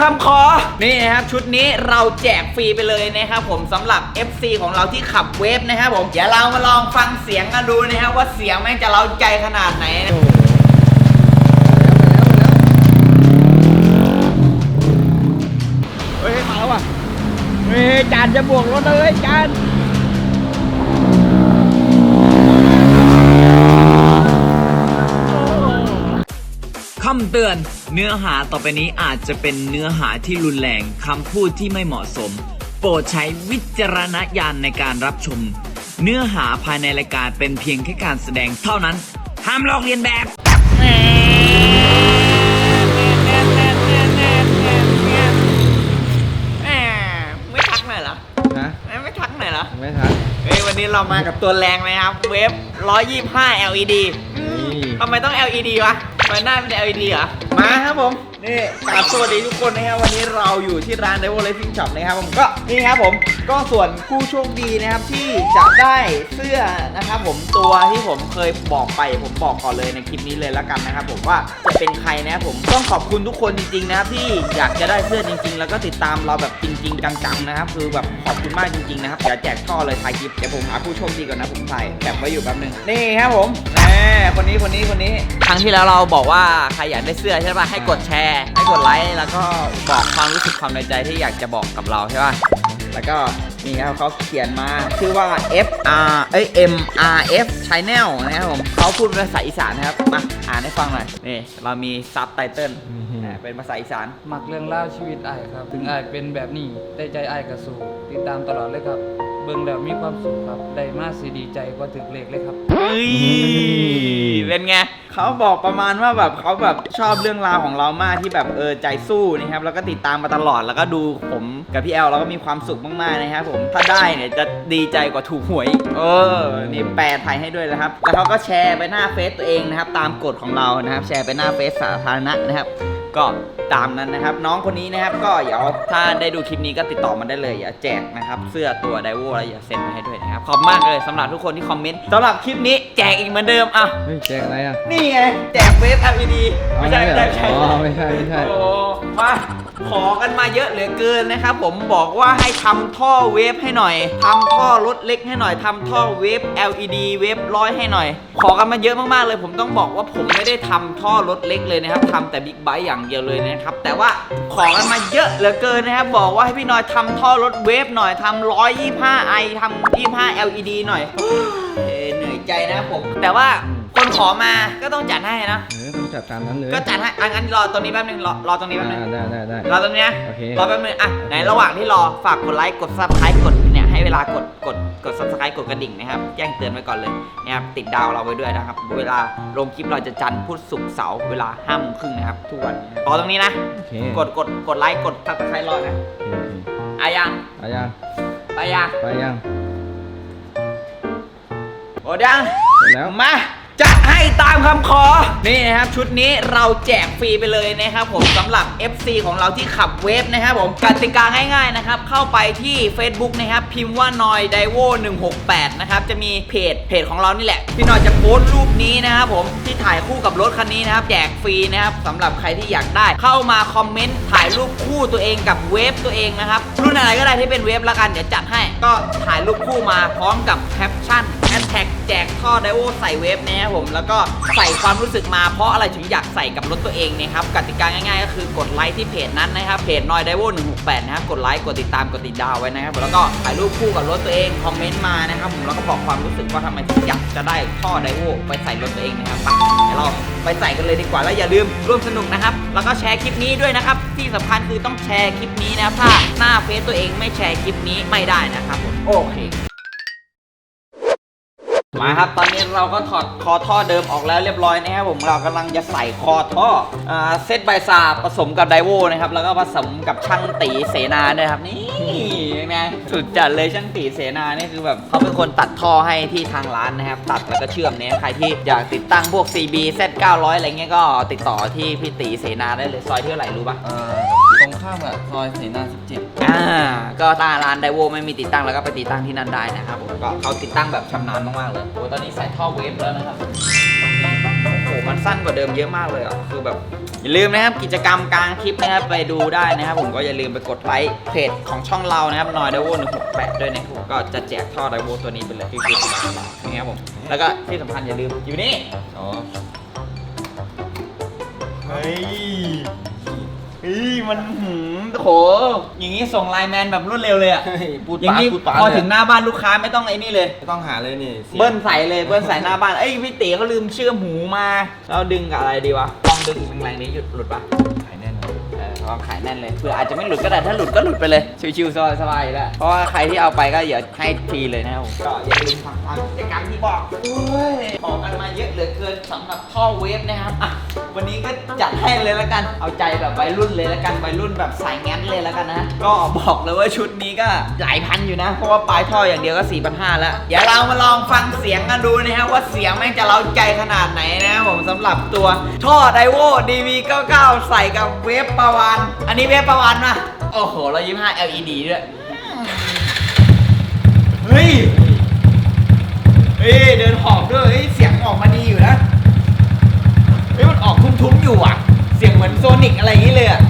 คำขอ นี่นะครับชุดนี้เราแจกฟรีไปเลยนะครับผมสำหรับ FC ของเราที่ขับเวฟนะครับผมเดี๋ยวเรามาลองฟังเสียงกันดูนะครับว่าเสียงแม่งจะเล้าใจขนาดไหนนะเฮ้ยมาแล้วว่ะเฮ้ยจานจะบวกรถเลยจานคำเตือน เนื้อหาต่อไปนี้อาจจะเป็นเนื้อหาที่รุนแรงคำพูดที่ไม่เหมาะสม โปรดใช้วิจารณญาณในการรับชม เนื้อหาภายในรายการเป็นเพียงแค่การแสดงเท่านั้น ห้ามลอกเลียนแบบ แหมไม่ทักหน่อยเหรอนะไม่ทักหน่อยเหรอไม่ทันเฮ้ยวันนี้เรามากับตัวแรงเลยครับ เวฟ125 LED นี่ ทำไมต้อง LED วะทำ ไมหน้าเป็น LED เหรอ มาครับผม นี่กราบสวัสดีทุกคนนะครับ วันนี้เราอยู่ที่ร้าน d e v o Racing Shop นะครับผมก็นี่ครับผมก็ส่วนผู้โชคดีนะครับที่จะได้เสื้อนะครับผมตัวที่ผมเคยบอกไป ผมบอกก่อนเลยในคลิปนี้เลยแล้วกันนะครับผมว่าจะเป็นใครนะครับผมต้องขอบคุณทุกคนจริงๆนะครับที่อยากจะได้เสื้อจริง ๆ แล้วก็ติดตามเราแบบจริง ๆ จังๆนะครับคือแบบขอบคุณมากจริงๆนะครับเดี๋ยวแจกท่อเลยท้ายคลิปเดี๋ยวผมหาผู้โชคดีก่อนนะผมใส่แคปไว้อยู่แป๊บนึงนี่ครับผมแหมคนนี้คนนี้คนนี้ ครั้งที่แล้วเราบอกว่าใครอยากได้เสื้อใช่ป่ะให้กดแชร์ให้กดไลค์แล้วก็บอกความรู้สึกความในใจที่อยากจะบอกกับเราใช่ป่ะ แล้วก็นี่ครับเขาเขียนมาชื่อว่า F R เอ้ย M R F Channel นะครับผมเขาพูดเป็นภาษาอีสานนะครับมาอ่านให้ฟังหน่อยนี่เรามีซับไตเติล เป็นภาษาอีสาน มักเรื่องเล่าวชีวิตไอ้ายครับ ถึงไอ้ายเป็นแบบนี้ได้ใจไอ้ายกระสูติดตามตลอดเลยครับ เบิ่งแล้วมีความสุขครับได้มาสีดีใจกว่าถึกเลขเลยครับ เฮ้ยเป็นไงเขาบอกประมาณว่าแบบเขาแบบชอบเรื่องราวของเรามากที่แบบเออใจสู้นะครับแล้วก็ติดตามมาตลอดแล้วก็ดูผมกับพี่แอลแล้วก็มีความสุขมากๆนะครับผมถ้าได้เนี่ยจะดีใจกว่าถูกหวย เออนี่แปลไทยให้ด้วยนะครับแล้วเขาก็แชร์ไปหน้าเฟซตัวเองนะครับตามกฎของเรานะครับแชร์ไปหน้าเฟซสาธารณะนะครับ ก็ตามนั้นนะครับ น้องคนนี้นะครับ ก็เดี๋ยวถ้าได้ดูคลิปนี้ก็ติดต่อมาได้เลยอย่าแจกนะครับ เสื้อตัวไดโวแล้วอย่าเซ็นมาให้ด้วยนะครับขอบคุณมากเลยสำหรับทุกคนที่คอมเมนต์สำหรับคลิปนี้แจกอีกเหมือนเดิมอะเฮ้ยแจกอะไรอะนี่ไงแจกเวฟ LED ไม่ใช่อ๋อไม่ใช่ อ๋อไม่ใช่ไม่ใช่ โอ้มา ขอกันมาเยอะเหลือเกินนะครับผมบอกว่าให้ทำท่อเวฟให้หน่อยทำท่อรถเล็กให้หน่อยทำท่อเวฟ LED เวฟร้อยให้หน่อย ขอกันมาเยอะมากๆเลย ผมต้องบอกว่าผมไม่ได้ทำท่อรถเล็กเลยนะครับทำแต่บิ๊กไบค์อย่างเดียวเลยนะครับแต่ว่าขอกันมาเยอะเหลือเกินนะครับบอกว่าให้พี่หน้อยทำท่อรถเวฟหน่อยทำ125ไอทำ25 LED หน่อยเอ้ยเหนื่อยใจนะครับผมแต่ว่า คนขอมาก็ต้องจัดให้นะ เออต้องจัดตามนั้นเลยก็จัดให้อะงั้นรอตรงนี้แป๊บนึงรอรอตรงนี้แป๊บนึง อ่าได้ได้ได้ รอตรงนี้นะโอเค รอแป๊บนึง อะ ไหนระหว่างที่รอ ฝากกดไลค์ กดซับสไครต์กดเนี่ย ให้เวลากด กด กดซับสไครต์กดกระดิ่งนะครับ แจ้งเตือนไว้ก่อนเลยนะครับ ติดดาวเราไว้ด้วยนะครับ เวลาลงคลิปเราจะจันทร์พุธศุกร์เสาร์ เวลาห้าโมงครึ่งนะครับ ทุกวัน รอตรงนี้นะ โอเคกด กด กดไลค์ กดซับสไครต์รอนะโอเคโอเคอายังไปยังไปยังไปยัง โอ้ยัง เสร็จแล้ว มาจะ ให้ตามคำขอ นี่นะครับชุดนี้เราแจกฟรีไปเลยนะครับผมสำหรับ FC ของเราที่ขับเวฟนะครับผมกติกาง่ายๆนะครับเข้าไปที่ Facebook นะครับพิมพ์ว่านอยไดโว168นะครับจะมีเพจเพจของเรานี่แหละ พี่นอยจะโพสต์รูปนี้นะครับผมที่ถ่ายคู่กับรถคันนี้นะครับแจกฟรีนะครับสำหรับใครที่อยากได้ เข้ามาคอมเมนต์ถ่ายรูปคู่ตัวเองกับเวฟตัวเองนะครับรุ่นอะไรก็ได้ที่เป็นเวฟละกันเดี๋ยวจัดให้ ก็ถ่ายรูปคู่มาพร้อมกับแคปชั่น แอดแท็กแจกท่อไดโอใส่เวฟนะครับผมแล้วก็ใส่ความรู้สึกมาเพราะอะไรถึงอยากใส่กับรถตัวเองเนะครับกติกาง่ายๆ ก็คือกดไลค์ที่เพจนั้นนะครับเพจนอยไดโว168 นะครับกดไลค์กดติดตามกดติดดาวไว้นะครับแล้วก็ถ่ายรูปคู่กับรถตัวเองคอมเมนต์มานะครับผมแล้วก็บอกความรู้สึกว่าทำไมถึงอยากจะได้ท่อไดโอไปใส่รถตัวเองนะครับไปเดี๋ยวเราไปใส่กันเลยดีกว่าแล้วอย่าลืมร่วมสนุกนะครับแล้วก็แชร์คลิปนี้ด้วยนะครับที่สำคัญคือต้องแชร์คลิปนี้นะครับถ้าหน้าเฟซตัวเองไม่แชร์คลิปนี้ไม่ได้นะครับผมโอเค มาครับ ตอนนี้เราก็ถอดคอท่อเดิมออกแล้วเรียบร้อยนะครับผมเรากำลังจะใส่คอท่อเซตใบซาผสมกับไดโวนะครับ แล้วก็ผสมกับช่างตีเสนาด้วยครับนี่ไงสุดจัดเลยช่างตีเสนานี่คือแบบเขาเป็นคนตัดท่อให้ที่ทางร้านนะครับ ตัดแล้วก็เชื่อมเนี่ยใครที่อยากติดตั้งพวก CB Z 900 อะไรเงี้ยก็ติดต่อที่พี่ตีเสนาได้เลยซอยเท่าไหร่รู้ปะเอ่อตรง ข้ามกับซอยเสนา17 อ่าก็ถ้าร้านไดโวไม่มีติดตั้งแล้วก็ไปติดตั้งที่นั่นได้นะครับผมก็เขาติดตั้งแบบชำนาญมากๆเลยโอ้ตอนนี้ใส่ท่อเวฟแล้วนะครับโอ้โหมันสั้นกว่าเดิมเยอะมากเลยอะคือแบบอย่าลืมนะครับกิจกรรมกลางคลิปนะครับไปดูได้นะครับผมก็อย่าลืมไปกดไลค์เพจของช่องเรานะครับนอยดโวหนึ่งหกแปดด้วยนะครับก็จะแจกท่อไดโวตัวนี้ไปเลยคือคือสิบบาทนี่ครับผมแล้วก็ที่สำคัญอย่าลืมอยู่นี่อ๋อ เฮ้ย เฮ้ยมันหืมโหอย่างนี้ส่งไลน์แมนแบบรวดเร็วเลยอะเฮ้ยพูดอย่างปานี้พูดปาพอถึงหน้าบ้านลูกค้าไม่ต้องไอ้นี่เลยไม่ต้องหาเลยนี่สียงเบิ้ลใส่เลยเบิ้ลใส่หน้าบ้านเอ้ยพี่ตีเขาลืมเชื่อมหูมาเราดึงกับอะไรดีวะลองดึงแรงๆนี้หยุดหลุดปะ ขายแน่นเลองขายแน่นเลยเผื่ออาจจะไม่หลุดก็ได้ถ้าหลุดก็หลุดไปเลยชิวๆสบายๆอยู่แล้วเพราะว่าใครที่เอาไปก็อย่าให้ฟรีเลยนะครับก็อย่าลืมทำตามกิจกรรมที่บอกโอ้ยออกกันมาเยอะเหลือเกินสำหรับท่อเวฟนะครับอะวันนี้ก็จัดให้เลยแล้วกัน เอาใจแบบวัยรุ่นเลยแล้วกันวัยรุ่นแบบสายแง้นเลยแล้วกันนะก็บอกเลยว่าชุดนี้ก็หลายพันอยู่นะ เพราะว่าปลายท่ออย่างเดียวก็4 5 0 0แล้วเดี๋ยวเรามาลองฟังเสียงกันดูนะครับว่าเสียงแม่งจะเล้าใจขนาดไหนนะผมสำหรับตัวท่อไดโว DV99 ใส่กับเวฟประวานอันนี้เวฟประวานนะโอ้โหเรายิ้ม5 LED ด้วยเฮ้ยเฮ้ยเดินหอบด้วยเฮ้ยเสียงออกมาดีอยู่นะเฮ้ยมันออกทุ้มๆอยู่อะ เสียงเหมือนโซนิกอะไรอย่างนี้เลยอะ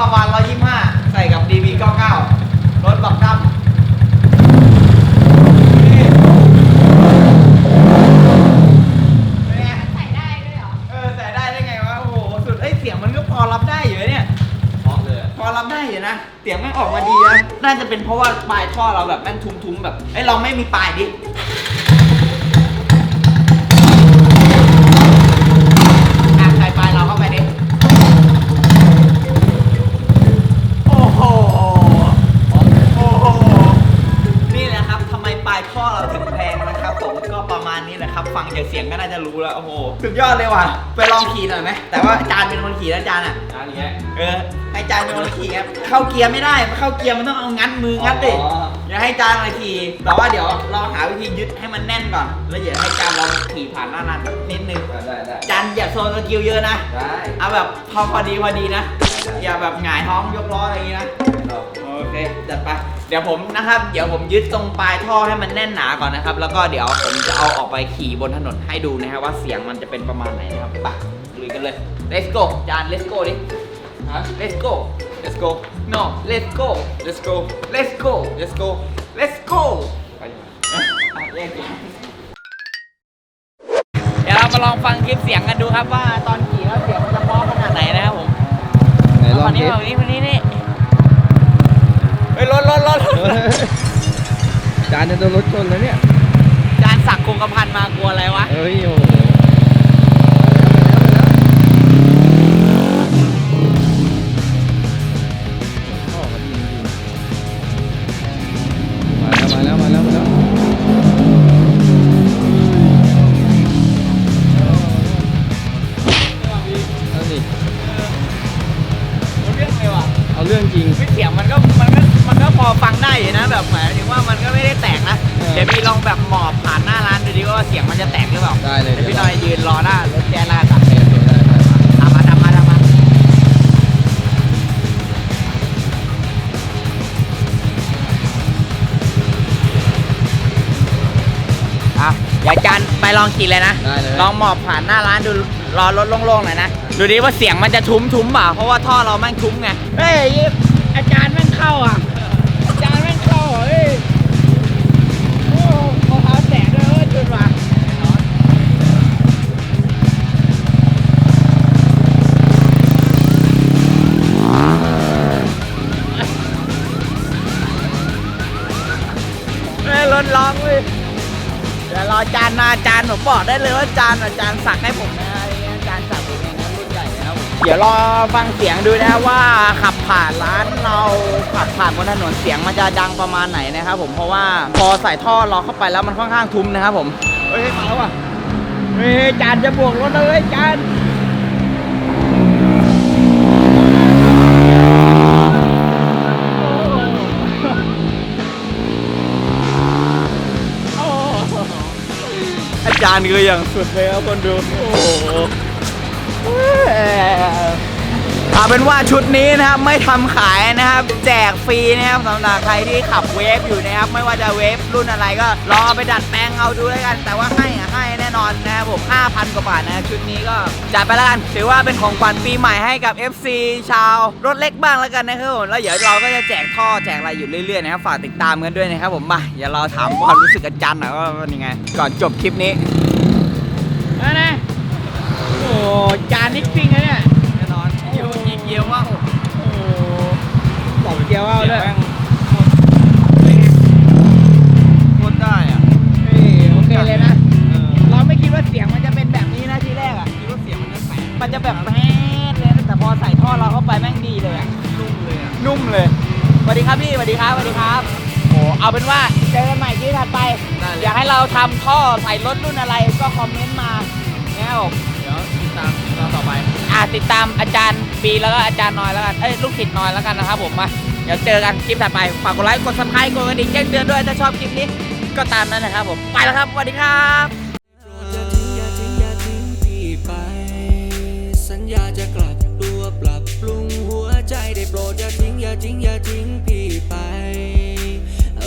ประมาณ 125 ใส่กับ DV 99 รถบักดั้มนี่เป็นไงใส่ได้ด้วยเหรอ เออใส่ได้ได้ไงวะ โอ้โห สุดเอ้ยเสียงมันก็พอรับได้อยู่นะเนี่ยเพราะเลยอะพอรับได้อยู่นะ เสียงแม่งออกมาดีนะ น่าจะเป็นเพราะว่าปลายท่อเราแบบแม่งทุ้มๆแบบ เอ้ยเราไม่มีปลายดิ สุดยอดเลยว่ะ ไปลองขี่หน่อยไหม แต่ว่าจานเป็นคนขี่นะจานอะ ร้านนี้เออ ให้จานเป็นคนขี่ครับ เข้าเกียร์ไม่ได้ เข้าเกียร์มันต้องเอางัดมืองัดดิอ๋ออย่าให้จานมาขี่แต่ว่าเดี๋ยวเราหาวิธียึดให้มันแน่นก่อน แล้วเดี๋ยวให้จานลองขี่ผ่านหน้านานแบบนิดนึง ได้ได้จานอย่าโซนสกิลเยอะนะ ได้เอาแบบพอพอดีพอดีนะ อย่าแบบหงายท้องยกล้ออะไรอย่างงี้นะได้โอเค จัดไป เดี๋ยวผมนะครับ เดี๋ยวผมยึดตรงปลายท่อให้มันแน่นหนาก่อนนะครับ แล้วก็เดี๋ยวผมจะเอาออกไปขี่บนถนนให้ดูนะครับว่าเสียงมันจะเป็นประมาณไหนนะครับไปลุยกันเลย let's go จาน let's go ดิฮะ let's go let's go no let's go let's go let's go let's go let's go ไปอะแยกย้ายเดี๋ยวเรามาลองฟังคลิปเสียงกันดูครับว่าตอนขี่แล้วเสียงมันจะเพราะขนาดไหนนะครับผมไหนลองคนนี้ดิคนนี้คน จานจะโดนรถชนแล้วเนี่ย จานสักดิ์คงกระพันมากลัวอะไรวะเอ้ยโอ้โห ลองขี่เลยนะ ได้เลย ลองหมอบผ่านหน้าร้านดูรอรถโล่งๆหน่อยนะ ดูดิว่าเสียงมันจะทุ้มทุ้มๆเปล่าเพราะว่าท่อเราแม่งทุ้มไง เฮ้ย อาจารย์แม่งเข้าอะ อาจารย์มาอาจารย์ผมบอกได้เลยว่าอาจารย์อาจารย์สั่งให้ผมนะฮะอาจารย์สั่งผมเองนะรุ่นใหญ่นะครับผมเดี๋ยวรอฟังเสียงดูนะว่าขับผ่านร้านเราขับผ่านบนถนนเสียงมันจะดังประมาณไหนนะครับผมเพราะว่าพอใส่ท่อรอเข้าไปแล้วมันค่อนข้างทุ้มนะครับผมเฮ้ยมาอะเฮ้ยอาจารย์จะบวกรถเลยอาจารย์ จารย์คืออย่างสุดเลยครับคนดู โอ้โหเอาเป็นว่าชุดนี้นะครับไม่ทำขายนะครับ แจกฟรีนะครับสำหรับใครที่ขับเวฟอยู่นะครับ ไม่ว่าจะเวฟรุ่นอะไรก็ลองเอไปดัดแปลงเอาดูแล้วกัน แต่ว่าให้ ให้แน่นอนนะครับผม 5,000 กว่าบาทนะชุดนี้ก็จัดไปแล้วกัน ถือว่าเป็นของขวัญปีใหม่ให้กับ FC ชาวรถเล็กบ้างแล้วกันนะครับผมแล้วเดี๋ยวเราก็จะแจกท่อแจกอะไรอยู่เรื่อยๆนะครับฝากติดตามกันด้วยนะครับผมมาเดี๋ยวเราถามความรู้สึกอาจารย์หน่อยว่าเป็นยังไง ก่อนจบคลิปนี้นะนะโอ้จานนิกซิ่งนะเนี่ยแน่นอนเกียวกีเกียวว่าวโอ้สองเกียวว่าวด้วย เอาเป็นว่าเจอกันใหม่ที่ถัดไปอยากให้เราทำท่อใส่รถรุ่นอะไรก็คอมเมนต์มานะครับผมเดี๋ยวติดตามตอนต่อไป อ่าติดตามอาจารย์ปีแล้วก็อาจารย์น้อยแล้วกันเอ้ยลูกศิษย์น้อยแล้วกันนะครับผมมาเดี๋ยวเจอกันคลิปถัดไปฝากกดไลค์กดซับสไครต์กดกระดิ่งแจ้งเตือนด้วยถ้าชอบคลิปนี้ก็ตามนั้นนะครับผมไปแล้วครับสวัสดีครับ อย่าทิ้งอย่าทิ้งอย่าทิ้งพี่ไป สัญญาจะกลับตัวปรับปรุงหัวใจได้โปรดอย่าทิ้งอย่าทิ้งอย่าทิ้งพี่ไป